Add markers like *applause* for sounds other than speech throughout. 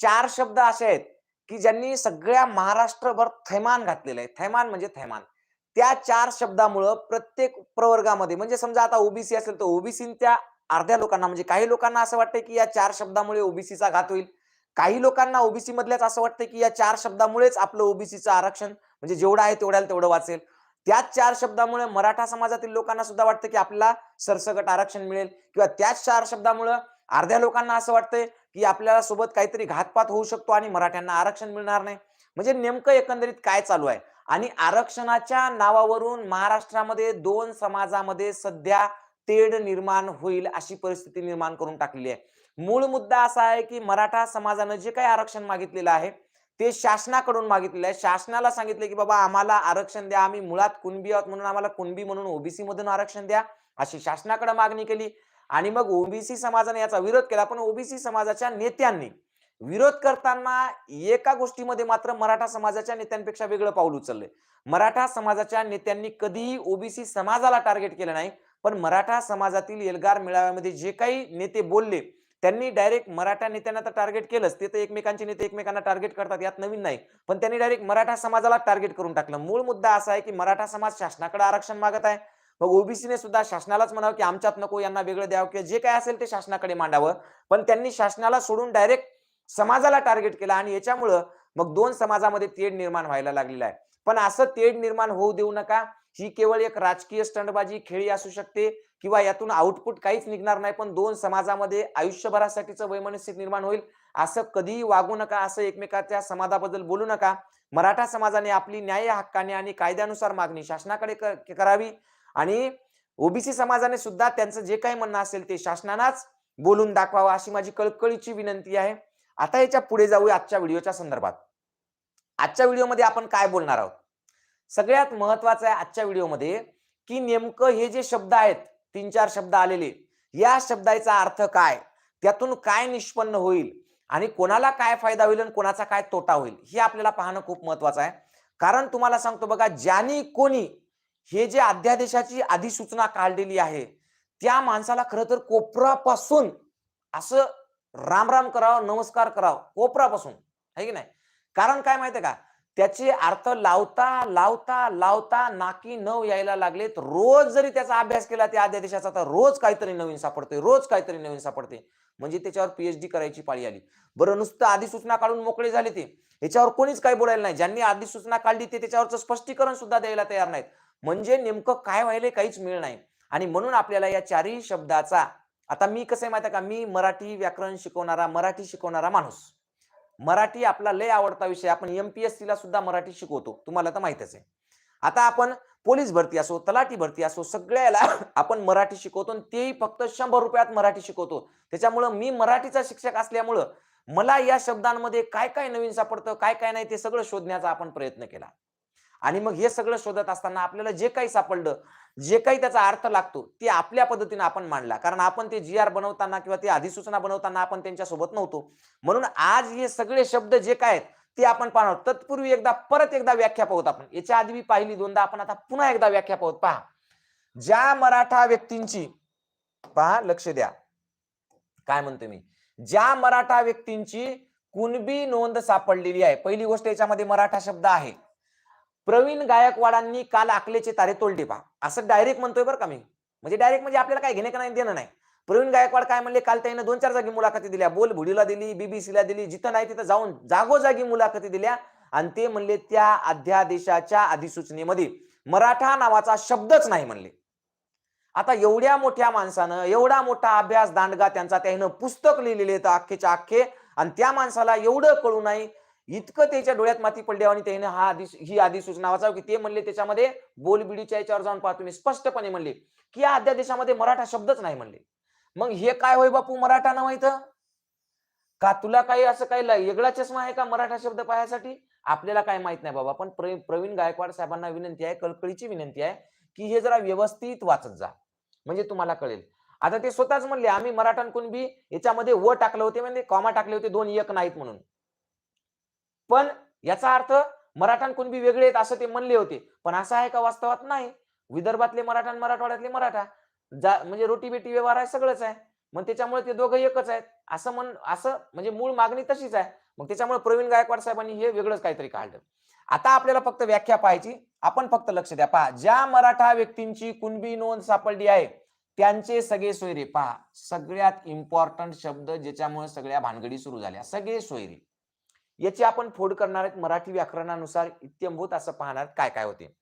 चार शब्द असे आहेत की ज्यांनी सगळ्या महाराष्ट्रभर थैमान घातलेलं आहे. थैमान म्हणजे थैमान. त्या चार शब्दामुळं प्रत्येक प्रवर्गामध्ये म्हणजे समजा आता ओबीसी असेल तर ओबीसी त्या अर्ध्या लोकांना म्हणजे काही लोकांना असं वाटतं की या चार शब्दामुळे ओबीसीचा घात होईल. काही लोकांना ओबीसी मधल्याच असं वाटतं की या चार शब्दामुळेच आपलं ओबीसीचं आरक्षण म्हणजे जेवढं आहे तेवढ्याला तेवढं वाचेल. त्याच चार शब्दामुळे मराठा समाजातील लोकांना सुद्धा वाटतं की आपल्याला सरसकट आरक्षण मिळेल. किंवा त्याच चार शब्दामुळं अर्ध्या लोकांना असं वाटतंय की आपल्याला सोबत काहीतरी घातपात होऊ शकतो आणि मराठ्यांना आरक्षण मिळणार नाही. म्हणजे नेमकं एकंदरीत काय चालू आहे? आणि आरक्षणाच्या नावावरून महाराष्ट्रामध्ये दोन समाजामध्ये सध्या तेढ निर्माण होईल अशी परिस्थिती निर्माण करून टाकलेली आहे. मूळ मुद्दा असा आहे की मराठा समाजानं जे काही आरक्षण मागितलेलं आहे ते शासनाकडून मागितलेलं आहे. शासनाला सांगितले की बाबा आम्हाला आरक्षण द्या आम्ही मुळात कुणबी आहोत म्हणून आम्हाला कुणबी म्हणून ओबीसी मधून आरक्षण द्या अशी शासनाकडे मागणी केली. आणि मग ओबीसी समाजाने याचा विरोध केला. पण ओबीसी समाजाच्या नेत्यांनी विरोध करताना एका गोष्टीमध्ये मात्र मराठा समाजाच्या नेत्यांपेक्षा वेगळं पाऊल उचललंय. मराठा समाजाच्या नेत्यांनी कधीही ओबीसी समाजाला टार्गेट केलं नाही. पण मराठा समाजातील एल्गार मेळाव्यामध्ये जे काही नेते बोलले त्यांनी डायरेक्ट मराठा नेत्यांना तर टार्गेट केलंच. ते तर एकमेकांचे नेते एकमेकांना टार्गेट करतात यात नवीन नाही. पण त्यांनी डायरेक्ट मराठा समाजाला टार्गेट करून टाकलं. मूळ मुद्दा असा आहे की मराठा समाज शासनाकडे आरक्षण मागत आहे. मग ओबीसीने सुद्धा शासनालाच म्हणावं की आमच्यात नको यांना वेगळं द्यावं किंवा जे काय असेल ते शासनाकडे मांडावं. पण त्यांनी शासनाला सोडून डायरेक्ट समाजाला टार्गेट केला आणि याच्यामुळं मग दोन समाजामध्ये तेढ निर्माण व्हायला लागलेला आहे. पण असं तेढ निर्माण होऊ देऊ नका. ही केवळ एक राजकीय स्टंडबाजी खेळी असू शकते किंवा यातून आउटपुट काहीच निघणार नाही पण दोन समाजामध्ये आयुष्यभरासाठीचं वैमनस्य निर्माण होईल. असं कधीही वागू नका असं एकमेकाच्या समाजाबद्दल बोलू नका. मराठा समाजाने आपली न्याय हक्काने आणि कायद्यानुसार मागणी शासनाकडे करावी. आणि ओबीसी समाजाने सुद्धा त्यांचं जे काही म्हणणं असेल ते शासनालाच बोलून दाखवावं अशी माझी कळकळीची विनंती आहे. आता याच्यापुढे जाऊया आजच्या व्हिडिओच्या संदर्भात. आजच्या व्हिडिओमध्ये आपण काय बोलणार आहोत? सगळ्यात महत्वाचं आहे आजच्या व्हिडिओमध्ये की नेमकं हे जे शब्द आहेत तीन चार शब्द आलेले या शब्दाचा अर्थ काय? त्यातून काय निष्पन्न होईल? आणि कोणाला काय फायदा होईल आणि कोणाचा काय तोटा होईल? हे आपल्याला पाहणं खूप महत्वाचं आहे. कारण तुम्हाला सांगतो बघा ज्यानी कोणी हे जे अध्यादेशाची अधिसूचना काढलेली आहे त्या माणसाला खरं तर कोपरापासून असं राम राम करावं नमस्कार करावं कोपरापासून आहे की नाही? कारण काय माहितीये का? त्याचे अर्थ लावता लावता लावता नाकी नव यायला लागलेत. रोज जरी त्याचा अभ्यास केला त्या अध्यादेशाचा तर रोज काहीतरी नवीन सापडते रोज काहीतरी नवीन सापडते म्हणजे त्याच्यावर पीएचडी करायची पाळी आली. बरं नुसतं अधिसूचना काढून मोकळे झाले ते. याच्यावर कोणीच काही बोलायला नाही. ज्यांनी अधिसूचना काढली ते त्याच्यावरचं स्पष्टीकरण सुद्धा द्यायला तयार नाहीत. म्हणजे नेमकं काय व्हायला काहीच मिळ नाही. आणि म्हणून आपल्याला या चारही शब्दाचा आता मी कसं आहे माहिती का? मी मराठी व्याकरण शिकवणारा मराठी शिकवणारा माणूस. मराठी आपला लय आवडता विषय आपण एमपीएससी ला सुद्धा मराठी शिकवतो. तुम्हाला तर माहितच आहे. आता आपण पोलीस भरती असो तलाठी भरती असो सगळ्याला आपण मराठी शिकवतो आणि तेही फक्त शंभर रुपयात मराठी शिकवतो. त्याच्यामुळं मी मराठीचा शिक्षक असल्यामुळं मला या शब्दांमध्ये काय काय नवीन सापडतं काय काय नाही ते सगळं शोधण्याचा आपण प्रयत्न केला. आणि मग हे सगळं शोधत असताना आपल्याला जे काही सापडलं जे काही त्याचा अर्थ लागतो ते आपल्या पद्धतीने आपण मांडला. कारण आपण ते जी आर बनवताना किंवा ते अधिसूचना बनवताना आपण त्यांच्यासोबत नव्हतो. म्हणून आज हे सगळे शब्द जे काय आहेत ते आपण पाहणार तत्पूर्वी एकदा परत एकदा व्याख्या पाहूत आपण. याच्या आधी मी पाहिली दोनदा आपण आता पुन्हा एकदा व्याख्या पाहत. पहा. ज्या मराठा व्यक्तींची पहा लक्ष द्या. काय म्हणतो मी? ज्या मराठा व्यक्तींची कुणबी नोंद सापडलेली आहे. पहिली गोष्ट याच्यामध्ये मराठा शब्द आहे. प्रवीण गायकवाडांनी काल आकलेचे तारे तोडले पा असं डायरेक्ट म्हणतोय बरं का मी. म्हणजे डायरेक्ट म्हणजे आपल्याला काय घेणे का नाही देणं नाही. प्रवीण गायकवाड काय म्हणले? काल त्याने दोन चार जागी मुलाखती दिल्या. बोल भुडीला दिली बीबीसीला दिली जिथं नाही तिथं जाऊन जागोजागी मुलाखती दिल्या. आणि ते म्हणले त्या अध्यादेशाच्या अधिसूचनेमध्ये मराठा नावाचा शब्दच नाही म्हणले. आता एवढ्या मोठ्या माणसानं एवढा मोठा अभ्यास दांडगा त्यांचा त्यानं पुस्तक लिहिलेले तर अख्खेच्या अख्खे आणि त्या माणसाला एवढं कळू नाही इतकं त्याच्या डोळ्यात माती पडली आणि त्याने हा आधी ही अधिसूचना वाचावं की ते म्हणले त्याच्यामध्ये बोलबिडीच्या याच्यावर जाऊन पाहतो मी स्पष्टपणे म्हणले की या अध्यादेशामध्ये मराठा शब्दच नाही म्हणले. मग हे काय होय बापू मराठा ना इथं का तुला काही असं काही वेगळा चष्मा आहे का मराठा शब्द पाहायसाठी? आपल्याला काय माहीत नाही बाबा पण प्रवीण गायकवाड साहेबांना विनंती आहे कळकळीची विनंती आहे की हे जरा व्यवस्थित वाचत जा. म्हणजे तुम्हाला कळेल. आता ते स्वतःच म्हणले आम्ही मराठांकून कुणबी याच्यामध्ये व टाकले होते म्हणजे कॉमा टाकले होते दोन एक नाहीत म्हणून. पण याचा अर्थ मराठा कुणबी वेगळे आहेत असं ते म्हणले होते. पण असं आहे का वास्तवात नाही? विदर्भातले मराठा आणि मराठवाड्यातले मराठा. जा म्हणजे रोटी बेटी व्यवहार आहे सगळंच आहे. मग त्याच्यामुळे ते दोघं एकच आहेत. असं म्हण असं म्हणजे मूळ मागणी तशीच आहे. मग त्याच्यामुळे प्रवीण गायकवाड साहेबांनी हे वेगळंच काहीतरी काढलं. आता आपल्याला फक्त व्याख्या पाहायची. आपण फक्त लक्ष द्या. पहा ज्या मराठा व्यक्तींची कुणबी नोंद सापडली आहे त्यांचे सगळे सोयरे. पहा सगळ्यात इम्पॉर्टंट शब्द ज्याच्यामुळे सगळ्या भानगडी सुरू झाल्या. सगळे सोयरे. याची आपण फोड करणार आहेत. मराठी व्याकरणानुसार इत्यंभूत असं पाहणार काय काय होते.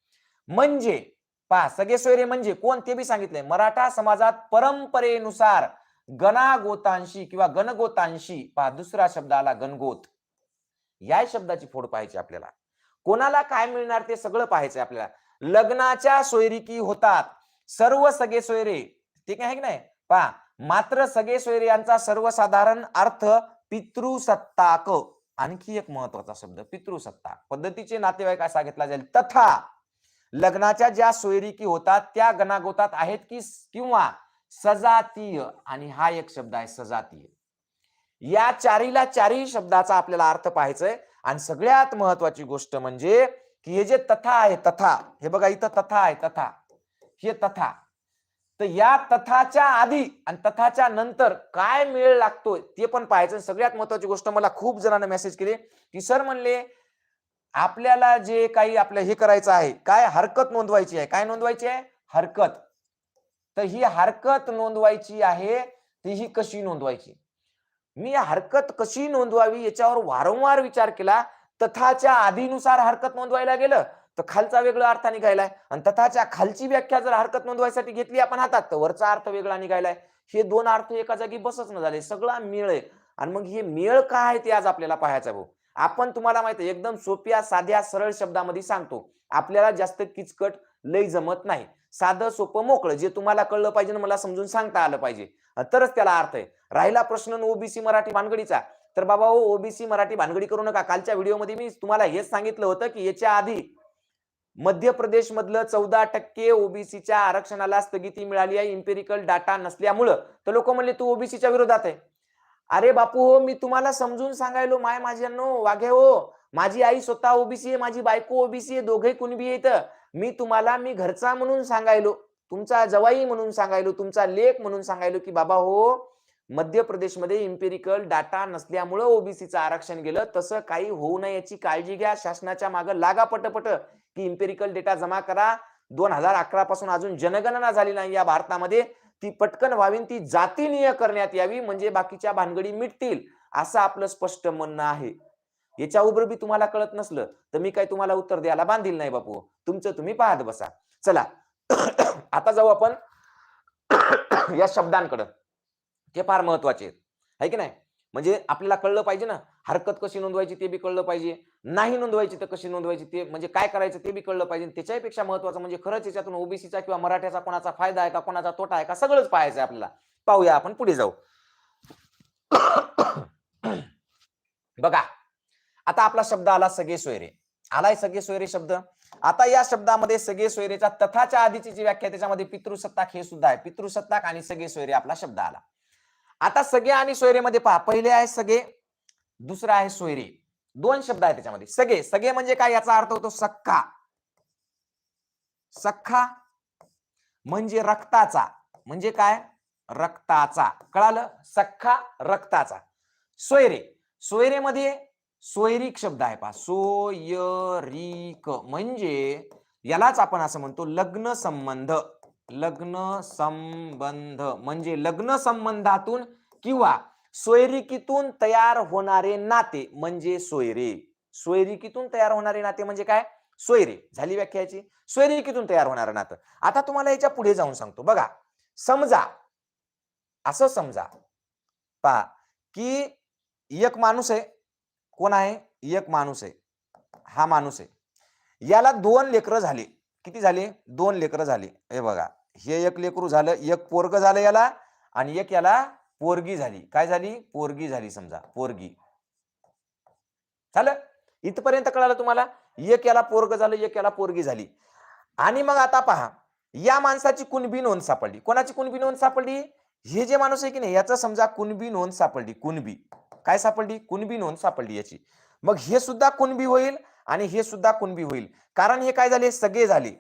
म्हणजे पहा सगळे सोयरे म्हणजे कोण? ते बी सांगितलंय. मराठा समाजात परंपरेनुसार गणागोतांशी किंवा गणगोतांशी पहा दुसरा शब्द आला गणगोत. या शब्दाची फोड पाहायची आपल्याला. कोणाला काय मिळणार ते सगळं पाहायचंय आपल्याला. लग्नाच्या सोयरिकी होतात. सर्व सगळे सोयरे. ठीक आहे की नाही? पहा मात्र सगळे सोयरे यांचा सर्वसाधारण अर्थ पितृसत्ताक. आणखी एक महत्त्वाचा शब्द पितृसत्ता. पद्धतीचे नातेवाईक असा घेतला जाईल. तथा लग्नाच्या ज्या सोयरिकी होतात त्या गणागोतात आहेत की किंवा सजातीय आणि हा एक शब्द आहे सजातीय. या चारीला चारही शब्दाचा आपल्याला अर्थ पाहायचंय. आणि सगळ्यात महत्वाची गोष्ट म्हणजे की हे जे तथा आहे तथा हे बघा इथं तथा आहे तथा. हे तथा. तर या तथाच्या आधी आणि तथाच्या नंतर काय मेळ लागतोय ते पण पाहायचं. सगळ्यात महत्वाची गोष्ट मला खूप जणांना मेसेज केले. की सर म्हणले आपल्याला जे काही आपलं हे करायचं आहे काय हरकत नोंदवायची आहे? काय नोंदवायची आहे? हरकत. तर ही हरकत नोंदवायची आहे ती ही कशी नोंदवायची? मी हरकत कशी नोंदवावी याच्यावर वारंवार विचार केला. तथाच्या आधीनुसार हरकत नोंदवायला गेलं. तर खालचा वेगळा अर्थ निघायलाय. आणि तथाच्या खालची व्याख्या जर हरकत नोंदवायसाठी घेतली आपण हातात तर वरचा अर्थ वेगळा निघायलाय. हे दोन अर्थ एका जागी बसच न झाले. सगळा मेळ आहे. आणि मग हे मेळ काय आहे ते आज आपल्याला पाहायचा भाऊ. आपण तुम्हाला माहिती आहे एकदम सोप्या साध्या सरळ शब्दामध्ये सांगतो. आपल्याला जास्त किचकट लय जमत नाही. साधं सोपं मोकळं जे तुम्हाला कळलं पाहिजे मला समजून सांगता आलं पाहिजे. तरच त्याला अर्थ आहे. राहिला प्रश्न ओबीसी मराठी भानगडीचा. तर बाबा हो ओबीसी मराठी भानगडी करू नका. कालच्या व्हिडिओमध्ये मी तुम्हाला हेच सांगितलं होतं की याच्या आधी मध्य प्रदेश मधलं चौदा टक्के ओबीसीच्या आरक्षणाला स्थगिती मिळाली आहे. इम्पेरिकल डाटा नसल्यामुळं. तर लोक म्हणले तू ओबीसीच्या विरोधात आहे. अरे बापू हो मी तुम्हाला समजून सांगायलो माय माझ्यानो. वाघे हो. माझी आई स्वतः ओबीसी आहे माझी बायको ओबीसी आहे दोघे कुणबी येत मी तुम्हाला मी घरचा म्हणून सांगायलो. तुमचा जवाई म्हणून सांगायलो तुमचा लेख म्हणून सांगायलो की बाबा हो मध्य प्रदेशमध्ये इम्पेरिकल डाटा नसल्यामुळं ओबीसीचं आरक्षण गेलं. तसं काही होऊ नये याची काळजी घ्या. शासनाच्या मागे लागा पटपट. ती इम्पेरिकल डेटा जमा करा. दोन हजार अकरा पासून अजून जनगणना झाली नाही या भारतामध्ये. ती पटकन व्हावी ती जातीनीय करण्यात यावी म्हणजे बाकीच्या भानगडी मिटतील असं आपलं स्पष्ट म्हणणं आहे. याच्या उबर बी तुम्हाला कळत नसलं तर मी काही तुम्हाला उत्तर द्यायला बांधील नाही बापू. तुमचं तुम्ही पाहत बसा. चला. *coughs* आता जाऊ आपण *coughs* या शब्दांकडं. हे फार महत्त्वाचे आहेत. आहे की नाही? म्हणजे आपल्याला कळलं पाहिजे ना? हरकत कशी नोंदवायची ते बी कळलं पाहिजे. नाही नोंदवायची तर कशी नोंदवायची ते म्हणजे काय करायचं ते बी कळलं पाहिजे. त्याच्यापेक्षा महत्वाचं म्हणजे खरंच याच्यातून ओबीसीचा किंवा मराठ्याचा कोणाचा फायदा आहे का कोणाचा तोटा आहे का सगळंच पाहायचं आपल्याला. पाहूया आपण पुढे जाऊ. बघा आता आपला शब्द आला सगळे सोयरे. आलाय सगळे सोयरे शब्द. आता या शब्दामध्ये सगळे सोयरेच्या तथाच्या आधीची जी व्याख्या त्याच्यामध्ये पितृसत्ताक हे सुद्धा आहे. पितृसत्ताक आणि सगळे सोयरे आपला शब्द आला. आता सगळे आणि सोयरेमध्ये पहा पहिले आहे सगळे दुसरा आहे सोयरे. दोन शब्द आहेत त्याच्यामध्ये. सगळे सगळे म्हणजे काय? याचा अर्थ होतो सख्खा. सख्खा म्हणजे रक्ताचा. म्हणजे काय? रक्ताचा. कळालं? सख्खा रक्ताचा. सोयरे. सोयरेमध्ये सोयरीक शब्द आहे पहा. सोयरीक म्हणजे यालाच आपण असं म्हणतो लग्न संबंध. लग्न संबंध. म्हणजे लग्न संबंधातून किंवा सोयरिकीतून तयार होणारे नाते म्हणजे सोयरे. सोयरिकीतून तयार होणारे नाते म्हणजे काय? सोयरे. झाली व्याख्याची सोयरिकीतून तयार होणारं नातं. आता तुम्हाला याच्यापुढे जाऊन सांगतो. बघा समजा असं समजा पहा की एक माणूस आहे. कोण आहे? एक माणूस आहे. हा माणूस आहे. याला दोन लेकरं झाले. किती झाले? दोन लेकरं झाले. हे बघा हे एक लेकरू झालं एक पोरग झालं याला आणि एक याला पोरगी झाली. काय झाली? पोरगी झाली समजा. पोरगी. झालं? इथपर्यंत कळालं तुम्हाला? एक याला पोरग झालं एक याला पोरगी झाली. आणि मग आता पहा या माणसाची कुणबी नोंद सापडली. कोणाची कुणबी नोंद सापडली? हे जे माणूस आहे की नाही याचं समजा कुणबी नोंद सापडली. कुणबी. काय सापडली? कुणबी नोंद सापडली याची. मग हे सुद्धा कुणबी होईल आणि हे सुद्धा कुणबी होईल. कारण हे काय झाले? सगळे झाले.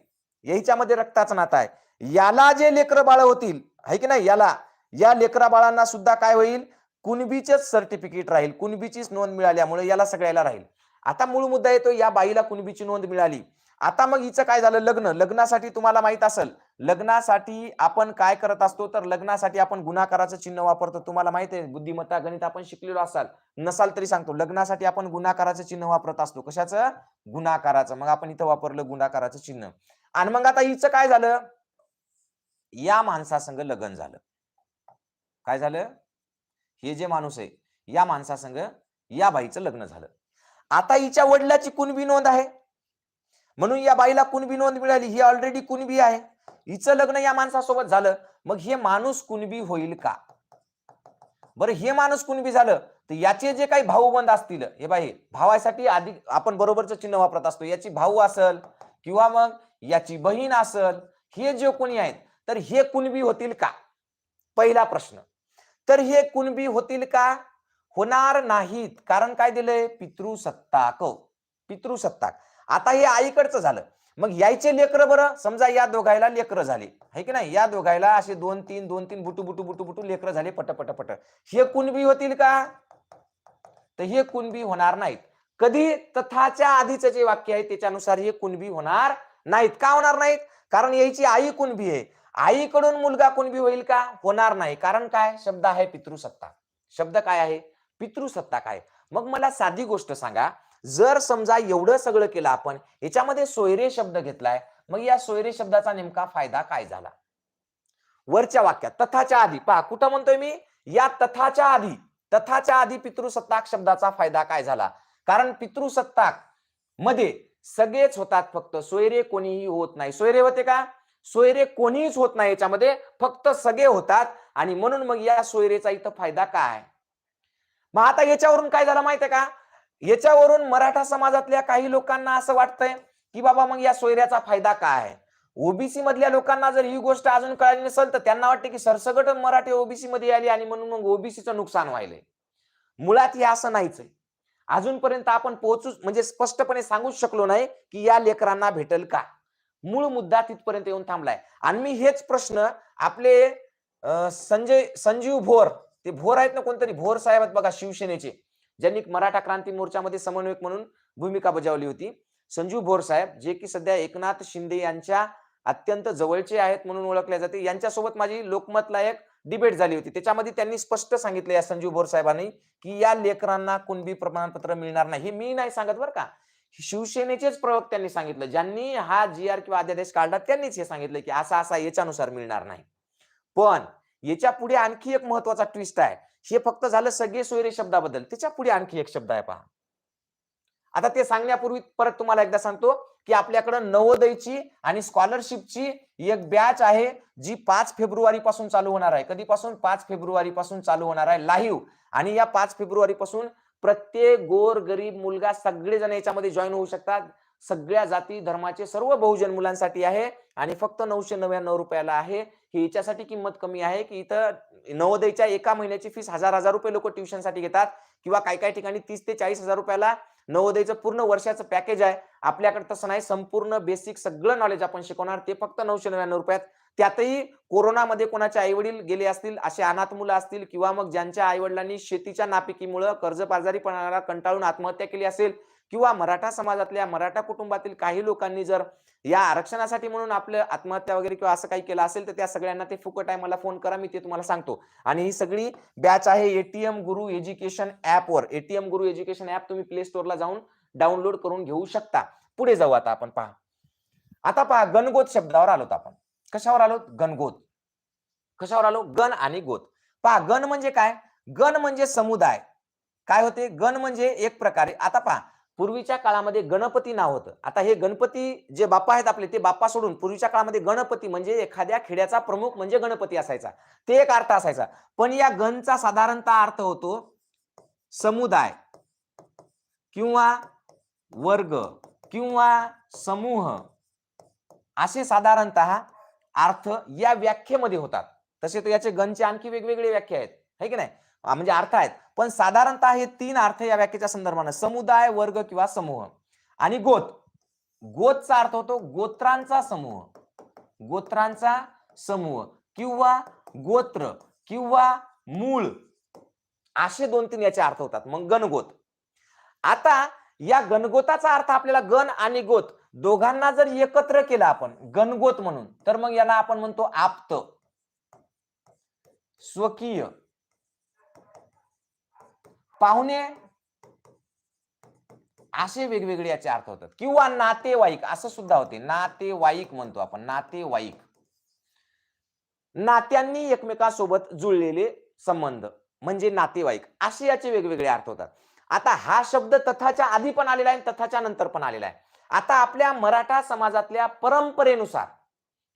याच्यामध्ये रक्ताचा नाता आहे. याला जे लेकर बाळ होतील आहे की नाही? याला. या लेकरा बाळांना सुद्धा काय होईल? कुणबीचेच सर्टिफिकेट राहील. कुणबीचीच नोंद मिळाल्यामुळे याला सगळ्याला राहील. आता मूळ मुद्दा येतो या बाईला कुणबीची नोंद मिळाली. आता मग हिचं काय झालं? लग्न. लग्नासाठी तुम्हाला माहीत असेल लग्नासाठी आपण काय करत असतो? तर लग्नासाठी आपण गुन्हाकाराचं चिन्ह वापरतो. तुम्हाला माहीत आहे बुद्धिमत्ता गणित आपण शिकलेलो असाल. नसाल तरी सांगतो लग्नासाठी आपण गुन्हाकाराचं चिन्ह वापरत असतो. कशाचं? गुन्हाकाराचं मग आपण इथं वापरलं गुन्हाकाराचं चिन्ह. आणि मग आता हिचं काय झालं? या माणसासंग लग्न झालं. काय झालं? हे जे माणूस आहे या माणसासंग या बाईचं लग्न झालं. आता हिच्या वडिलाची कुणबी नोंद आहे? म्हणून या बाईला कुणबी नोंद मिळाली ही ऑलरेडी कुणबी आहे. हिचं लग्न या माणसासोबत झालं मग हे माणूस कुणबी होईल का? बरं हे माणूस कुणबी झालं तर याचे जे काही भाऊबंद असतील हे बाई भावासाठी आधी आपण बरोबरचं चिन्ह वापरत असतो. याची भाऊ असल किंवा मग याची बहीण असल हे जे कोणी आहेत तर हे कुणबी होतील का? पहिला प्रश्न. तर हे कुणबी होतील का? होणार नाहीत. कारण काय दिलंय? पितृसत्ताक. हो, पितृसत्ताक. आता हे आईकडचं झालं. मग यायचे लेकर बरं? समजा या दोघायला लेकर झाले. है की नाही? या दोघायला असे दोन तीन दोन तीन बुटू बुटू बुटू बुटू लेकर झाले पट पट पट हे कुणबी होतील का? तर हे कुणबी होणार नाहीत. कधी? तथाच्या आधीचं जे वाक्य आहे त्याच्यानुसार हे कुणबी होणार नाहीत. का होणार नाहीत? कारण याची आई कुणबी आहे. आईकडून मुलगा कुणबी होईल का? होणार नाही. कारण काय? शब्द आहे पितृसत्ता. शब्द काय आहे? पितृसत्ता काय? मग मला साधी गोष्ट सांगा. जर समजा एवढं सगळं केलं आपण याच्यामध्ये सोयरे शब्द घेतलाय मग या सोयरे शब्दाचा नेमका फायदा काय झाला? वरच्या वाक्यात तथाच्या आधी पहा कुठं म्हणतोय मी? या तथाच्या आधी तथाच्या आधी पितृसत्ताक शब्दाचा फायदा काय झाला? कारण पितृसत्ताकमध्ये सगळेच होतात फक्त. सोयरे कोणीही होत नाही. सोयरे होते का? सोयरे कोणीच होत नाही याच्यामध्ये फक्त सगळे होतात. आणि म्हणून मग या सोयरेचा इथं फायदा काय? मग आता याच्यावरून काय झालं माहितीये का? याच्यावरून मराठा समाजातल्या काही लोकांना असं वाटतंय की बाबा मग या सोयऱ्याचा फायदा काय? ओबीसी मधल्या लोकांना जर ही गोष्ट अजून कळाली नसेल तर त्यांना वाटते की सरसगट मराठी ओबीसी मध्ये आली आणि म्हणून मग ओबीसीचं नुकसान व्हायलंय. मुळात हे असं नाहीच आहे. अजूनपर्यंत आपण पोहोचू म्हणजे स्पष्टपणे सांगूच शकलो नाही की या लेकरांना भेटेल का? मूळ मुद्दा तिथपर्यंत येऊन थांबलाय. आणि मी हेच प्रश्न आपले संजय संजीव भोर ते भोर आहेत ना कोणतरी? भोर साहेब आहेत बघा शिवसेनेचे. ज्यांनी मराठा क्रांती मोर्चामध्ये समन्वयक म्हणून भूमिका बजावली होती. संजीव भोर साहेब जे की सध्या एकनाथ शिंदे यांच्या अत्यंत जवळचे आहेत म्हणून ओळखले जाते. यांच्यासोबत माझी लोकमतला एक डिबेट झाली होती. त्याच्यामध्ये त्यांनी स्पष्ट सांगितलं या संजीव भोर साहेबांनी की या लेकरांना कुणबी प्रमाणपत्र मिळणार नाही. हे मी नाही सांगत बरं का. शिवसेनेचेच प्रवक्त्यांनी सांगितलं. ज्यांनी हा जी आर किंवा अध्यादेश काढला त्यांनीच हे सांगितलं की असा असा याच्यानुसार मिळणार नाही. पण याच्यापुढे आणखी एक महत्त्वाचा ट्विस्ट आहे. हे फक्त झालं सगळे सोयरे शब्दाबद्दल. त्याच्या पुढे आणखी एक शब्द आहे पहा. आता ते सांगण्यापूर्वी परत तुम्हाला एकदा सांगतो की आपल्याकडे नवोदयची आणि स्कॉलरशिपची एक बॅच आहे जी पाच फेब्रुवारी पासून चालू होणार आहे. कधीपासून? पाच फेब्रुवारी पासून चालू होणार आहे. लाईव्ह आणि या पाच फेब्रुवारी पासून प्रत्येक गोर गरीब मुलगा सगळेजण याच्यामध्ये जॉईन होऊ शकतात. सगळ्या जाती धर्माचे सर्व बहुजन मुलांसाठी आहे आणि फक्त नऊशे नव्याण्णव रुपयाला आहे. ही याच्यासाठी किंमत कमी आहे की इथं नवोदयच्या एका महिन्याची फीस हजार हजार रुपये लोक ट्युशनसाठी घेतात किंवा काही काही ठिकाणी तीस ते चाळीस हजार रुपयाला नवोदयचं पूर्ण वर्षाचं पॅकेज आहे. आपल्याकडे तसं नाही संपूर्ण बेसिक सगळं नॉलेज आपण शिकवणार. ते फक्त नऊशे नव्याण्णव रुपयात त्यातही कोरोनामध्ये कोणाचे आई वडील गेले असतील असे अनाथ मुलं असतील किंवा मग ज्यांच्या आई वडिलांनी शेतीच्या नापिकीमुळे कर्जबाजारीपणाला कंटाळून आत्महत्या केली असेल किंवा मराठा समाजातल्या मराठा कुटुंबातील काही लोकांनी जर या आरक्षणासाठी म्हणून आपलं आत्महत्या वगैरे किंवा असं काही केलं असेल तर त्या सगळ्यांना ते फुकट आहे मला फोन करा मी ते तुम्हाला सांगतो. आणि ही सगळी बॅच आहे एटीएम गुरु एज्युकेशन वर. एटीएम गुरु एज्युकेशन ऍप तुम्ही प्ले स्टोअरला जाऊन डाउनलोड करून घेऊ शकता. पुढे जाऊ आता आपण पहा. आता पहा गणगोत शब्दावर आलोत आपण. कशावर आलो? गणगोत कशावर आलो? गण आणि गोत. पहा गण म्हणजे काय? गण म्हणजे समुदाय. काय होते? गण म्हणजे एक प्रकारे आता पहा पूर्वीच्या काळामध्ये गणपती नाव होतं. आता हे गणपती जे बाप्पा आहेत आपले ते बाप्पा सोडून पूर्वीच्या काळामध्ये गणपती म्हणजे एखाद्या खेड्याचा प्रमुख म्हणजे गणपती असायचा. ते एक अर्थ असायचा. पण या गणचा साधारणतः अर्थ होतो समुदाय किंवा वर्ग किंवा समूह. असे साधारणतः अर्थ या व्याख्येमध्ये होतात. तसे तर याचे गणचे आणखी वेगवेगळे व्याख्या आहेत. है की नाही? म्हणजे अर्थ आहेत. पण साधारणतः हे तीन अर्थ या व्याख्येच्या संदर्भानं समुदाय वर्ग किंवा समूह. आणि गोत. गोतचा अर्थ होतो गोत्रांचा समूह. गोत्रांचा समूह किंवा गोत्र किंवा मूळ. असे दोन तीन याचे अर्थ होतात. मग गणगोत आता या गणगोताचा अर्थ आपल्याला गण आणि गोत दोघांना जर एकत्र केलं आपण गणगोत म्हणून तर मग याला आपण म्हणतो आप्त. स्वकीय. पाहुणे असे वेगवेगळे याचे अर्थ होतात. किंवा नातेवाईक असं सुद्धा होते. नातेवाईक म्हणतो आपण नातेवाईक. नात्यांनी एकमेकांसोबत जुळलेले संबंध म्हणजे नातेवाईक असे याचे वेगवेगळे अर्थ होतात. आता हा शब्द तथाच्या आधी पण आलेला आहे आणि तथाच्या नंतर पण आलेला आहे. आता आपल्या मराठा समाजातल्या परंपरेनुसार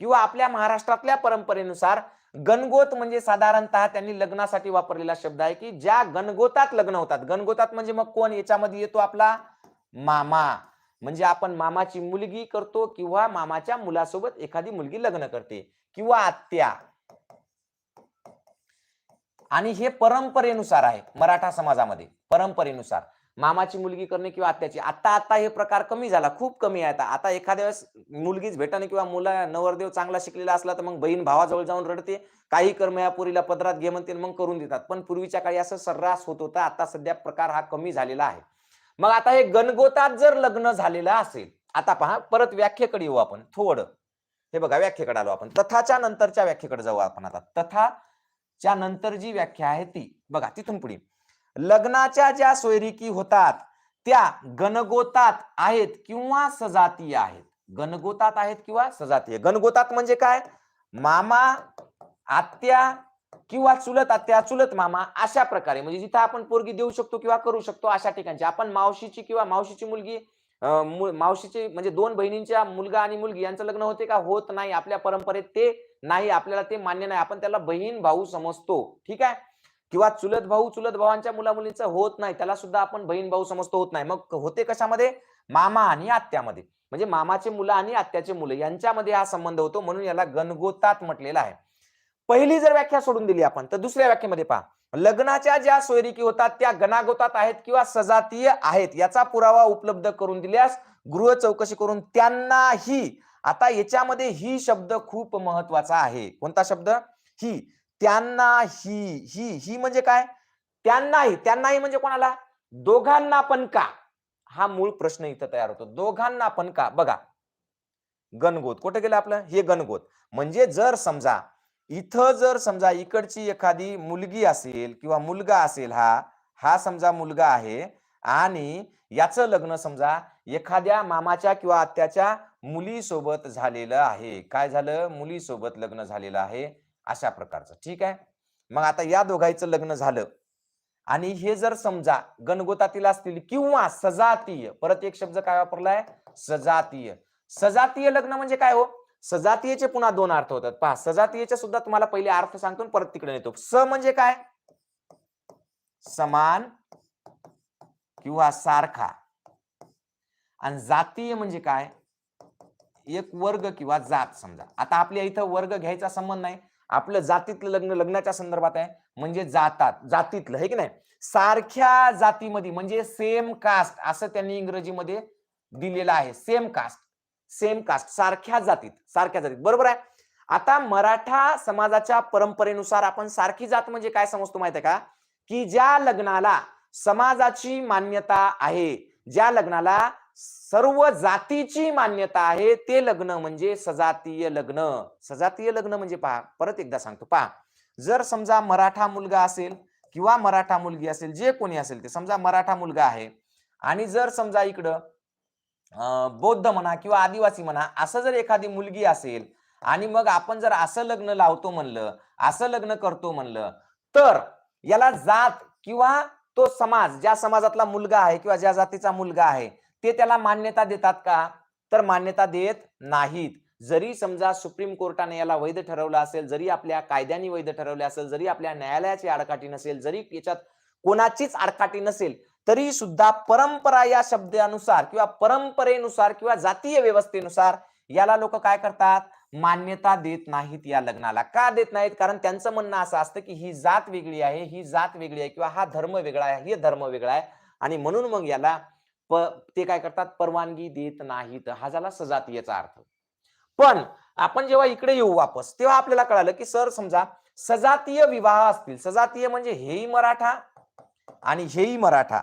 किंवा आपल्या महाराष्ट्रातल्या परंपरेनुसार गणगोत म्हणजे साधारणतः त्यांनी लग्नासाठी वापरलेला शब्द आहे की ज्या गणगोतात लग्न होतात. गणगोतात म्हणजे मग कोण? याच्यामध्ये येतो आपला मामा. म्हणजे आपण मामाची मुलगी करतो किंवा मामाच्या मुलासोबत एखादी मुलगी लग्न करते किंवा आत्या. आणि हे परंपरेनुसार आहे मराठा समाजामध्ये. परंपरेनुसार. मामाची मुलगी करणे किंवा आत्याची. आता आता हे प्रकार कमी झाला खूप कमी आहे आता. आता एखाद्या वेळेस मुलगीच भेटाने किंवा मुला नवरदेव चांगला शिकलेला असला तर मग बहीण भावाजवळ जाऊन रडते काही कर्म या पुरीला पदरात घे म्हणते मग करून देतात. पण पूर्वीच्या काळी असं सर्रास होत होता आता सध्या प्रकार हा कमी झालेला आहे. मग आता हे गणगोतात जर लग्न झालेलं असेल आता पहा परत व्याख्येकडे येऊ आपण थोडं. हे बघा व्याख्येकडे आलो आपण. तथाच्या नंतरच्या व्याख्येकडे जाऊ आपण आता. तथाच्या नंतर जी व्याख्या आहे ती बघा तिथून पुढे. लग्नाच्या ज्या सोयरिकी होतात त्या गणगोतात आहेत किंवा सजातीय आहेत? गणगोतात आहेत किंवा सजातीय? गणगोतात म्हणजे काय? मामा आत्या किंवा चुलत आत्या चुलत मामा अशा प्रकारे. म्हणजे जिथं आपण पोरगी देऊ शकतो किंवा करू शकतो अशा ठिकाणची. आपण मावशीची किंवा मावशीची मुलगी मावशीची म्हणजे दोन बहिणींच्या मुलगा आणि मुलगी यांचं लग्न होते का? होत नाही. आपल्या परंपरेत ते नाही. आपल्याला ते मान्य नाही. आपण त्याला बहीण भाऊ समजतो. ठीक आहे? किंवा चुलत भाऊ चुलत भावांच्या मुलामुलींचं होत नाही त्याला सुद्धा आपण बहीण भाऊ समजतो होत नाही. मग होते कशामध्ये? मामा आणि आत्यामध्ये. म्हणजे मामाचे मुलं आणि आत्याचे मुलं यांच्यामध्ये हा संबंध होतो म्हणून याला गणगोतात म्हटलेला आहे. पहिली जर व्याख्या सोडून दिली आपण तर दुसऱ्या व्याख्येमध्ये पहा. लग्नाच्या ज्या सोयरिकी होतात त्या गणागोतात आहेत किंवा सजातीय आहेत याचा पुरावा उपलब्ध करून दिल्यास गृह चौकशी करून त्यांनाही आता याच्यामध्ये ही शब्द खूप महत्त्वाचा आहे. कोणता शब्द? ही. त्यांना ही ही ही म्हणजे काय? त्यांनाही त्यांनाही म्हणजे कोणाला? दोघांना पण का? हा मूळ प्रश्न इथं तयार होतो. दोघांना पण का? बघा. गणगोत. कुठे गेलं आपलं? हे गणगोत. म्हणजे जर समजा इथं जर समजा इकडची एखादी मुलगी असेल किंवा मुलगा असेल हा हा समजा मुलगा आहे आणि याचं लग्न समजा एखाद्या मामाच्या किंवा आत्याच्या मुलीसोबत झालेलं आहे. काय झालं? मुलीसोबत लग्न झालेलं आहे. अशा प्रकारचं. ठीक आहे? मग आता या दोघांचं लग्न झालं. आणि हे जर समजा गणगोतातील असतील किंवा सजातीय परत एक शब्द काय वापरलाय? सजातीय. सजातीय लग्न म्हणजे काय हो? सजातीयचे पुन्हा दोन अर्थ होतात. पहा सजातीयचे सुद्धा तुम्हाला पहिले अर्थ सांगतो परत तिकडे येतो स म्हणजे काय? समान किंवा सारखा. आणि जातीय म्हणजे काय? एक वर्ग किंवा जात समजा. आता आपल्या इथं वर्ग घ्यायचा संबंध नाही. आपलं जातीतलं लग्न लग्नाच्या संदर्भात आहे. म्हणजे जातात जातीतलं हे की नाही? सारख्या जातीमध्ये म्हणजे सेम कास्ट असं त्यांनी इंग्रजीमध्ये दिलेलं आहे. सेम कास्ट सेम कास्ट सारख्या जातीत सारख्या जातीत. बरोबर आहे? आता मराठा समाजाच्या परंपरेनुसार आपण सारखी जात म्हणजे काय समजतो माहिती आहे का? की ज्या लग्नाला समाजाची मान्यता आहे ज्या लग्नाला सर्व जातीची मान्यता आहे ते लग्न म्हणजे सजातीय लग्न. सजातीय लग्न म्हणजे पहा परत एकदा सांगतो पहा. जर समजा मराठा मुलगा असेल किंवा मराठा मुलगी असेल जे कोणी असेल ते समजा मराठा मुलगा आहे आणि जर समजा इकडं बौद्ध म्हणा किंवा आदिवासी म्हणा असं जर एखादी मुलगी असेल आणि मग आपण जर असं लग्न लावतो म्हणलं असं लग्न करतो म्हणलं तर याला जात किंवा तो समाज ज्या समाजातला मुलगा आहे किंवा ज्या जातीचा मुलगा आहे ते त्याला मान्यता देतात का? तर मान्यता देत नाहीत. जरी समजा सुप्रीम कोर्टाने याला वैध ठरवलं असेल जरी आपल्या कायद्याने वैध ठरवले असेल जरी आपल्या न्यायालयाची आडकाठी नसेल जरी याच्यात कोणाचीच आडकाठी नसेल तरी सुद्धा परंपरा या शब्दानुसार किंवा परंपरेनुसार किंवा जातीय व्यवस्थेनुसार याला लोक काय करतात? मान्यता देत नाहीत या लग्नाला. का देत नाहीत? कारण त्यांचं म्हणणं असं असतं की ही जात वेगळी आहे ही जात वेगळी आहे किंवा हा धर्म वेगळा आहे हे धर्म वेगळा आहे. आणि म्हणून मग याला प ते काय करतात? परवानगी देत नाहीत. हा झाला सजातीयचा अर्थ. पण आपण जेव्हा इकडे येऊ वापस तेव्हा आपल्याला कळालं की सर समजा सजातीय विवाह असतील. सजातीय म्हणजे हेही मराठा आणि हेही मराठा.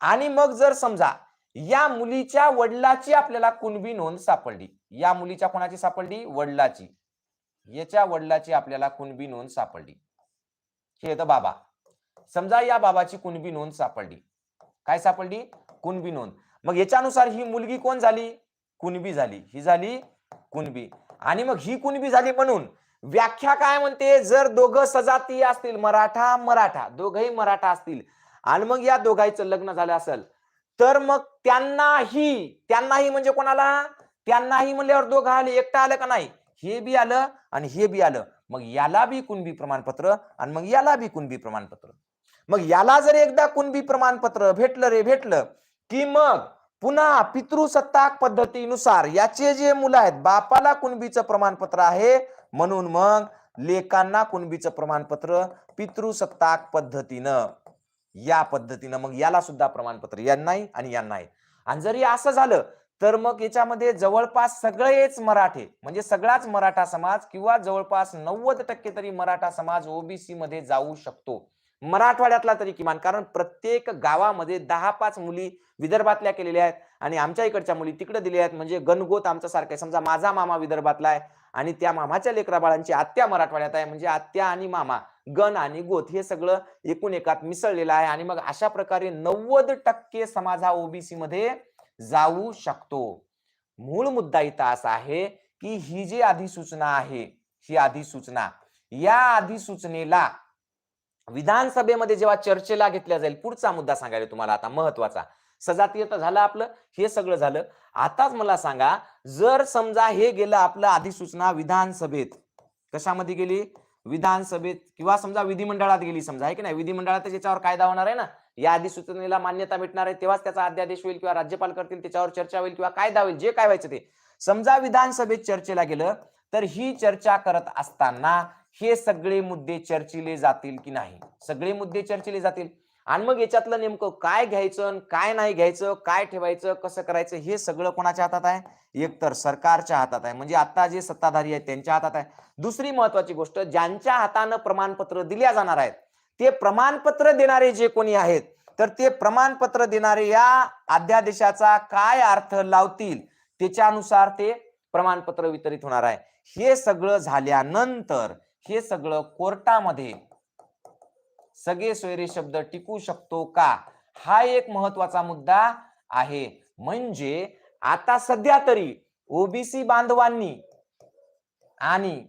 आणि मग जर समजा या मुलीच्या वडिलाची आपल्याला कुणबी नोंद सापडली या मुलीच्या कोणाची सापडली? वडिलाची. याच्या वडिलाची आपल्याला कुणबी नोंद सापडली. हे येतं बाबा. समजा या बाबाची कुणबी नोंद सापडली. काय सापडली? कुणबी नोंद. मग याच्यानुसार ही मुलगी कोण झाली? कुणबी झाली. ही झाली कुणबी. आणि मग ही कुणबी झाली म्हणून व्याख्या काय म्हणते? जर दोघं सजातीय असतील मराठा मराठा. दोघही मराठा असतील. आणि मग या दोघांचं लग्न झालं असेल. तर मग त्यांनाही त्यांनाही म्हणजे कोणाला? त्यांनाही म्हणल्यावर दोघं आले. एकटा आलं का नाही? हे बी आलं आणि हे बी आलं. मग याला बी कुणबी प्रमाणपत्र आणि मग याला बी कुणबी प्रमाणपत्र. मग याला जर एकदा कुणबी प्रमाणपत्र भेटलं रे भेटलं की मग पुन्हा पितृसत्ताक पद्धतीनुसार याचे जे मुलं आहेत बापाला कुणबीचं प्रमाणपत्र आहे म्हणून मग लेकांना कुणबीचं प्रमाणपत्र पितृसत्ताक पद्धतीनं या पद्धतीनं मग याला सुद्धा प्रमाणपत्र यांनाही आणि यांनाही. आणि जरी असं झालं तर मग याच्यामध्ये जवळपास सगळेच मराठे म्हणजे सगळाच मराठा समाज किंवा जवळपास नव्वद टक्के तरी मराठा समाज ओबीसी मध्ये जाऊ शकतो. मराठवाड्यातला तरी किमान. कारण प्रत्येक गावामध्ये दहा पाच मुली विदर्भातल्या केलेल्या आहेत आणि आमच्या इकडच्या मुली तिकडे दिल्या आहेत. म्हणजे गणगोत आमच्या सारखं आहे. समजा माझा मामा विदर्भातला आहे आणि त्या मामाच्या लेकरा बाळांची आत्या मराठवाड्यात आहे. म्हणजे आत्या आणि मामा गण आणि गोत हे सगळं एकूण एकात मिसळलेलं आहे. आणि मग अशा प्रकारे नव्वद टक्के समाज हा ओबीसी मध्ये जाऊ शकतो. मूळ मुद्दा इथं असा आहे की ही जी अधिसूचना आहे ही अधिसूचना या अधिसूचनेला विधानसभेमध्ये जेव्हा चर्चेला घेतल्या जाईल पुढचा मुद्दा सांगायला तुम्हाला आता महत्त्वाचा सजातीयता झालं आपलं हे सगळं झालं. आताच मला सांगा जर समजा हे गेलं आपलं अधिसूचना विधानसभेत कशामध्ये गेली? विधानसभेत किंवा समजा विधिमंडळात गेली समजा आहे की नाही? विधिमंडळात याच्यावर कायदा होणार आहे ना या अधिसूचनेला मान्यता भेटणार आहे तेव्हाच त्याचा अध्यादेश होईल किंवा राज्यपाल करतील त्याच्यावर चर्चा होईल किंवा कायदा होईल जे काय व्हायचं ते. समजा विधानसभेत चर्चेला गेलं तर ही चर्चा करत असताना हे सगळे मुद्दे चर्चिले जातील की नाही? सगळे मुद्दे चर्चिले जातील. आणि मग याच्यातलं नेमकं काय घ्यायचं आणि काय नाही घ्यायचं काय ठेवायचं कसं करायचं हे सगळं कोणाच्या हातात आहे? एकतर सरकारच्या हातात आहे. म्हणजे आता जे सत्ताधारी आहेत त्यांच्या हातात आहे. दुसरी महत्वाची गोष्ट ज्यांच्या हातानं प्रमाणपत्र दिल्या जाणार आहेत ते प्रमाणपत्र देणारे जे कोणी आहेत तर ते प्रमाणपत्र देणारे या अध्यादेशाचा काय अर्थ लावतील त्याच्यानुसार ते प्रमाणपत्र वितरित होणार आहे. हे सगळं झाल्यानंतर हे सगळं कोर्टामध्ये सगळे सोयरे शब्द टिकू शकतो का? हा एक महत्त्वाचा मुद्दा आहे. म्हणजे आता सध्या तरी ओबीसी बांधवांनी आणि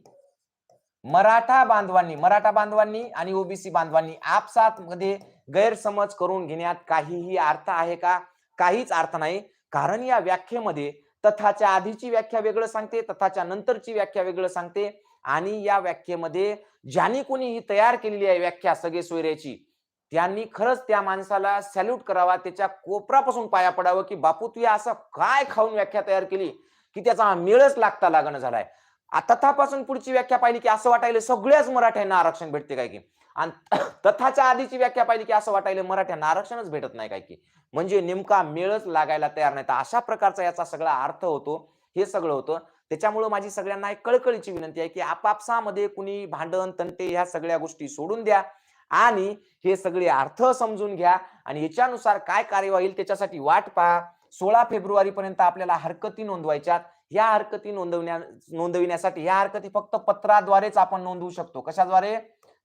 मराठा बांधवांनी मराठा बांधवांनी आणि ओबीसी बांधवांनी आपसात मध्ये गैरसमज करून घेण्यात काहीही अर्थ आहे का? काहीच अर्थ नाही. कारण या व्याख्येमध्ये तथाच्या आधीची व्याख्या वेगळं सांगते तथाच्या नंतरची व्याख्या वेगळं सांगते. आणि या व्याख्येमध्ये ज्यांनी कोणी ही तयार केलेली आहे व्याख्या सगळे सोयऱ्याची त्यांनी खरंच त्या माणसाला सॅल्यूट करावा त्याच्या कोपरापासून पाया पडावं की बापू तू या असं काय खाऊन व्याख्या तयार केली की त्याचा मेळच लागता लागणं झालाय. तथापासून पुढची व्याख्या पाहिली की असं वाटायला सगळ्याच मराठ्यांना आरक्षण भेटते काय की? आणि *coughs* तथाच्या आधीची व्याख्या पाहिली की असं वाटायला मराठ्यांना आरक्षणच भेटत नाही काय की? म्हणजे नेमका मेळच लागायला तयार नाही. तर अशा प्रकारचा याचा सगळा अर्थ होतो हे सगळं होतं. त्याच्यामुळे माझी सगळ्यांना एक कळकळीची विनंती आहे की आपापसामध्ये कुणी भांडण तंटे ह्या सगळ्या गोष्टी सोडून द्या आणि हे सगळे अर्थ समजून घ्या आणि याच्यानुसार काय कार्यवाही होईल त्याच्यासाठी वाट पहा. सोळा फेब्रुवारी पर्यंत आपल्याला हरकती नोंदवायच्यात. या हरकती नोंदवण्या नोंदविण्यासाठी ह्या हरकती फक्त पत्राद्वारेच आपण नोंदवू शकतो. कशाद्वारे?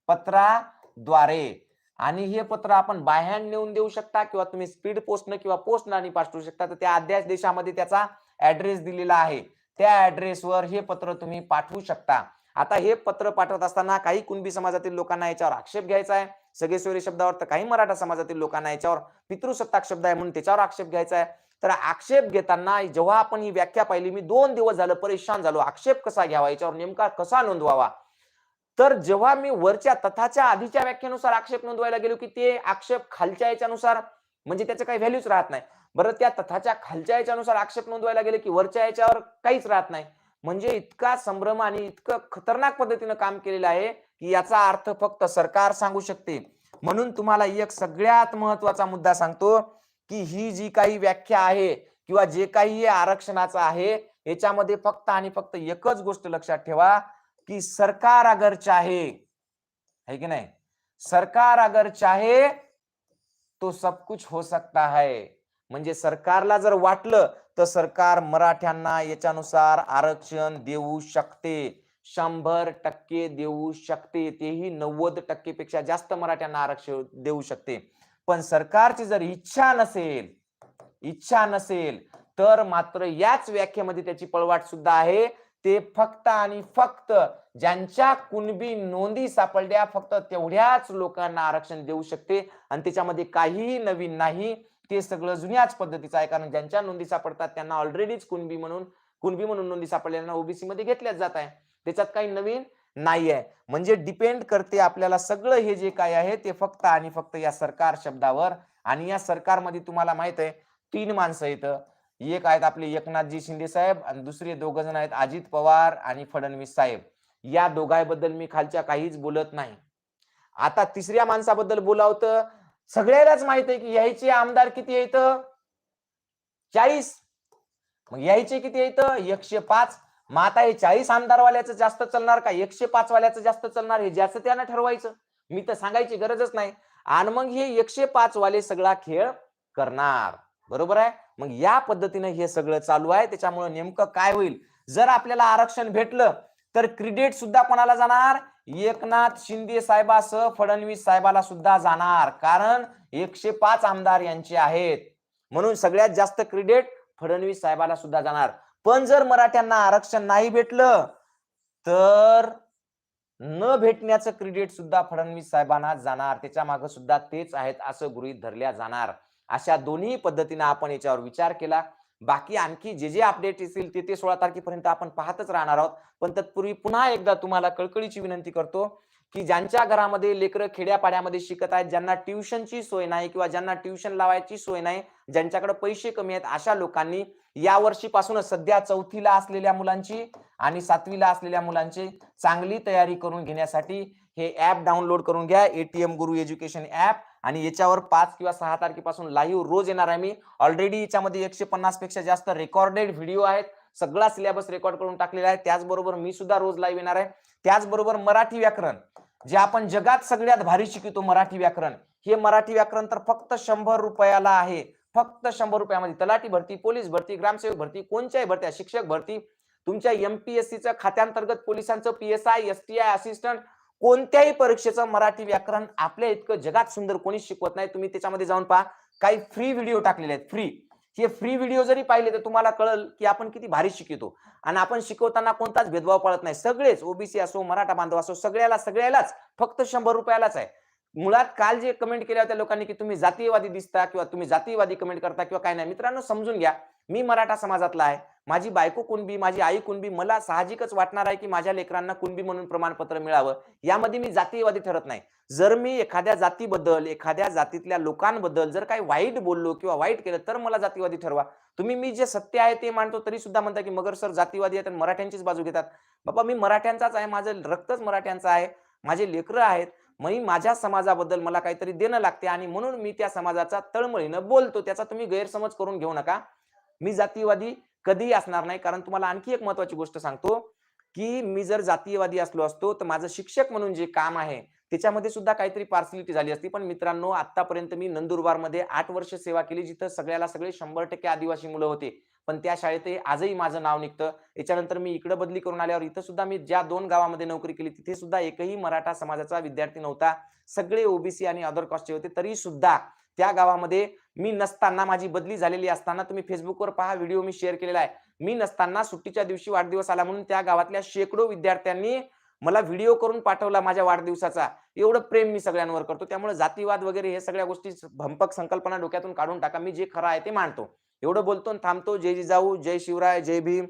पत्राद्वारे. आणि हे पत्र आपण बायहँड नेऊन देऊ शकता किंवा तुम्ही स्पीड पोस्टनं किंवा पोस्टने पाठवू शकता. तर त्या अध्याय देशामध्ये त्याचा ऍड्रेस दिलेला आहे. त्या ऍड्रेसवर हे पत्र तुम्ही पाठवू शकता. आता हे पत्र पाठवत असताना काही कुणबी समाजातील लोकांना याच्यावर आक्षेप घ्यायचा आहे. सगेश्वरी शब्दावर तर काही मराठा समाजातील लोकांना याच्यावर पितृसत्ताक शब्द आहे म्हणून त्याच्यावर आक्षेप घ्यायचा आहे. तर आक्षेप घेताना जेव्हा आपण ही व्याख्या पाहिली मी दोन दिवस झालं परेशान झालो. आक्षेप कसा घ्यावा याच्यावर नेमका कसा नोंदवावा? तर जेव्हा मी वरच्या तथाच्या आधीच्या व्याख्येनुसार आक्षेप नोंदवायला गेलो की ते आक्षेप खालच्या याच्यानुसार म्हणजे त्याचं काही व्हॅल्यूच राहत नाही. बरं त्या तथाच्या खालच्या याच्यानुसार आक्षेप नोंदवायला गेले की वरच्या याच्यावर काहीच राहत नाही. म्हणजे इतका संभ्रम आणि इतकं खतरनाक पद्धतीनं काम केलेलं आहे की याचा अर्थ फक्त सरकार सांगू शकते. म्हणून तुम्हाला एक सगळ्यात महत्त्वाचा मुद्दा सांगतो की ही जी काही व्याख्या आहे किंवा जे काही आरक्षणाचं आहे याच्यामध्ये फक्त आणि फक्त एकच गोष्ट लक्षात ठेवा की सरकार अगर चाहे है की नाही? सरकार अगर चाहे तो सब कुछ हो सकता है. म्हणजे सरकारला जर वाटलं तर सरकार मराठ्यांना याच्यानुसार आरक्षण देऊ शकते. शंभर टक्के देऊ शकते. तेही नव्वद टक्केपेक्षा जास्त मराठ्यांना आरक्षण देऊ शकते. पण सरकारची जर इच्छा नसेल इच्छा नसेल तर मात्र याच व्याख्येमध्ये त्याची पळवाट सुद्धा आहे. ते फक्त आणि फक्त ज्यांच्या कुणबी नोंदी सापडल्या फक्त तेवढ्याच लोकांना आरक्षण देऊ शकते. आणि त्याच्यामध्ये काहीही नवीन नाही. ते सगळं जुन्याच पद्धतीचं आहे. कारण ज्यांच्या नोंदी सापडतात त्यांना ऑलरेडीच कुणबी म्हणून कुणबी म्हणून नोंदी सापडलेल्या ओबीसी मध्ये घेतल्याच जात आहे. त्याच्यात काही नवीन नाही आहे म्हणजे डिपेंड करते आपल्याला सगळं हे जे काय आहे ते फक्त आणि फक्त या सरकार शब्दावर. आणि या सरकारमध्ये तुम्हाला माहीत आहे तीन माणसं इथं एक आहेत आपले एकनाथजी शिंदे साहेब आणि दुसरे दोघ जण आहेत अजित पवार आणि फडणवीस साहेब. या दोघांबद्दल मी खालच्या काहीच बोलत नाही. आता तिसऱ्या माणसाबद्दल बोलावतं सगळ्यालाच माहीत आहे की यायचे आमदार किती येत चाळीस. मग यायचे किती येत एकशे पाच. मग आता हे चाळीस आमदारवाल्याचं जास्त चालणार का? एकशे पाच वाल्याचं जास्त चालणार? हे ज्याचं त्यानं ठरवायचं. मी तर सांगायची गरजच नाही. आणि मग हे एकशे पाच वाले सगळा खेळ करणार. बरोबर आहे? मग या पद्धतीने हे सगळं चालू आहे. त्याच्यामुळे नेमकं काय होईल? जर आपल्याला आरक्षण भेटलं तर क्रेडिट सुद्धा कोणाला जाणार? एकनाथ शिंदे साहेबासह फडणवीस साहेबाला सुद्धा जाणार. कारण एकशे पाच आमदार यांचे आहेत. म्हणून सगळ्यात जास्त क्रेडिट फडणवीस साहेबाला सुद्धा जाणार. पण जर मराठ्यांना आरक्षण नाही भेटलं तर न भेटण्याचं क्रेडिट सुद्धा फडणवीस साहेबांना जाणार. त्याच्यामागे सुद्धा तेच आहेत असं गृहीत धरल्या जाणार. अशा दोन्ही पद्धतीने आपण याच्यावर विचार केला. बाकी आणखी जे जे अपडेट येतील ते ते सोळा तारखेपर्यंत आपण पाहतच राहणार आहोत. पण तत्पूर्वी पुन्हा एकदा तुम्हाला कळकळीची विनंती करतो की ज्यांच्या घरामध्ये लेकरं खेड्यापाड्यामध्ये शिकत आहेत ज्यांना ट्युशनची सोय नाही किंवा ज्यांना ट्युशन लावायची सोय नाही ज्यांच्याकडे पैसे कमी आहेत अशा लोकांनी या वर्षीपासूनच सध्या चौथीला असलेल्या मुलांची आणि सातवीला असलेल्या मुलांची चांगली तयारी करून घेण्यासाठी हे ऍप डाउनलोड करून घ्या. एटीएम गुरु एज्युकेशन ऍप आणि याच्यावर पाच किंवा सहा तारखेपासून लाईव्ह रोज येणार आहे मी. ऑलरेडी याच्यामध्ये एकशे पन्नासपेक्षा जास्त रेकॉर्डेड व्हिडिओ आहेत. सगळा सिलेबस रेकॉर्ड करून टाकलेला आहे. त्याचबरोबर मी सुद्धा रोज लाईव्ह येणार आहे. त्याचबरोबर मराठी व्याकरण जे आपण जगात सगळ्यात भारी शिकतो मराठी व्याकरण हे मराठी व्याकरण तर फक्त शंभर रुपयाला आहे. फक्त शंभर रुपयामध्ये. तलाठी भरती पोलीस भरती ग्रामसेवक भरती कोणत्याही भरत्या शिक्षक भरती तुमच्या एमपीएससीचं खात्यांतर्गत पोलिसांचं PSI S T I assistant कोणत्याही परीक्षेचं मराठी व्याकरण आपल्या इतकं जगात सुंदर कोणी शिकवत नाही. तुम्ही त्याच्यामध्ये जाऊन पहा. काही फ्री व्हिडिओ टाकलेले आहेत. फ्री हे फ्री व्हिडिओ जरी पाहिले तर तुम्हाला कळल की आपण किती भारी शिकवतो. आणि आपण शिकवताना कोणताच भेदभाव पाळत नाही. सगळेच ओबीसी असो मराठा बांधव असो सगळ्याला सगळ्यालाच फक्त शंभर रुपयालाच आहे. मुळात काल जे कमेंट केल्या होत्या लोकांनी की तुम्ही जातीयवादी दिसता किंवा तुम्ही जातीयवादी कमेंट करता किंवा काय नाही मित्रांनो समजून घ्या. मी मराठा समाजातला आहे. माझी बायको कुणबी माझी आई कुणबी मला साहजिकच वाटणार आहे की माझ्या लेकरांना कुणबी म्हणून प्रमाणपत्र मिळावं यामध्ये मी जातीयवादी ठरत नाही. जर मी एखाद्या जातीबद्दल एखाद्या जातीतल्या लोकांबद्दल जर काही वाईट बोललो किंवा वाईट केलं तर मला जातीवादी ठरवा. तुम्ही मी जे सत्य आहे ते मानतो तरी सुद्धा म्हणता की मगर सर जातीवादी आहेत आणि मराठ्यांचीच बाजू घेतात. बाबा मी मराठ्यांचाच आहे माझं रक्तच मराठ्यांचं आहे. माझे लेकरं आहेत. मी माझ्या समाजाबद्दल मला काहीतरी देणं लागते आणि म्हणून मी त्या समाजाचा तळमळीनं बोलतो. त्याचा तुम्ही गैरसमज करून घेऊ नका. मी जातीयवादी कधीही असणार नाही. कारण तुम्हाला आणखी एक महत्वाची गोष्ट सांगतो की मी जर जातीयवादी असलो असतो तर माझं शिक्षक म्हणून जे काम आहे त्याच्यामध्ये सुद्धा काहीतरी पार्सलिटी झाली असती. पण मित्रांनो आतापर्यंत मी नंदुरबारमध्ये आठ वर्ष सेवा केली जिथं सगळ्याला सगळे शंभर टक्के आदिवासी मुलं होते. पण त्या शाळेत आजही माझं नाव निघतं. याच्यानंतर मी इकडे बदली करून आल्यावर इथं सुद्धा मी ज्या दोन गावामध्ये नोकरी केली तिथे सुद्धा एकही मराठा समाजाचा विद्यार्थी नव्हता. सगळे ओबीसी आणि अदर कास्टचे होते. तरी सुद्धा त्या गावामध्ये मी नसताना माझी बदली झालेली असताना तुम्ही फेसबुकवर पहा व्हिडिओ मी शेअर केलेला आहे. मी नसताना सुट्टीच्या दिवशी वाढदिवस आला म्हणून त्या गावातल्या शेकडो विद्यार्थ्यांनी मला व्हिडिओ करून पाठवला माझ्या वाढदिवसाचा. एवढं प्रेम मी सगळ्यांवर करतो. त्यामुळे जातीवाद वगैरे हे सगळ्या गोष्टी भंपक संकल्पना डोक्यातून काढून टाका. मी जे खरं आहे ते मानतो. एवढं बोलतो आणि थांबतो जय जिजाऊ जय शिवराय जय भीम.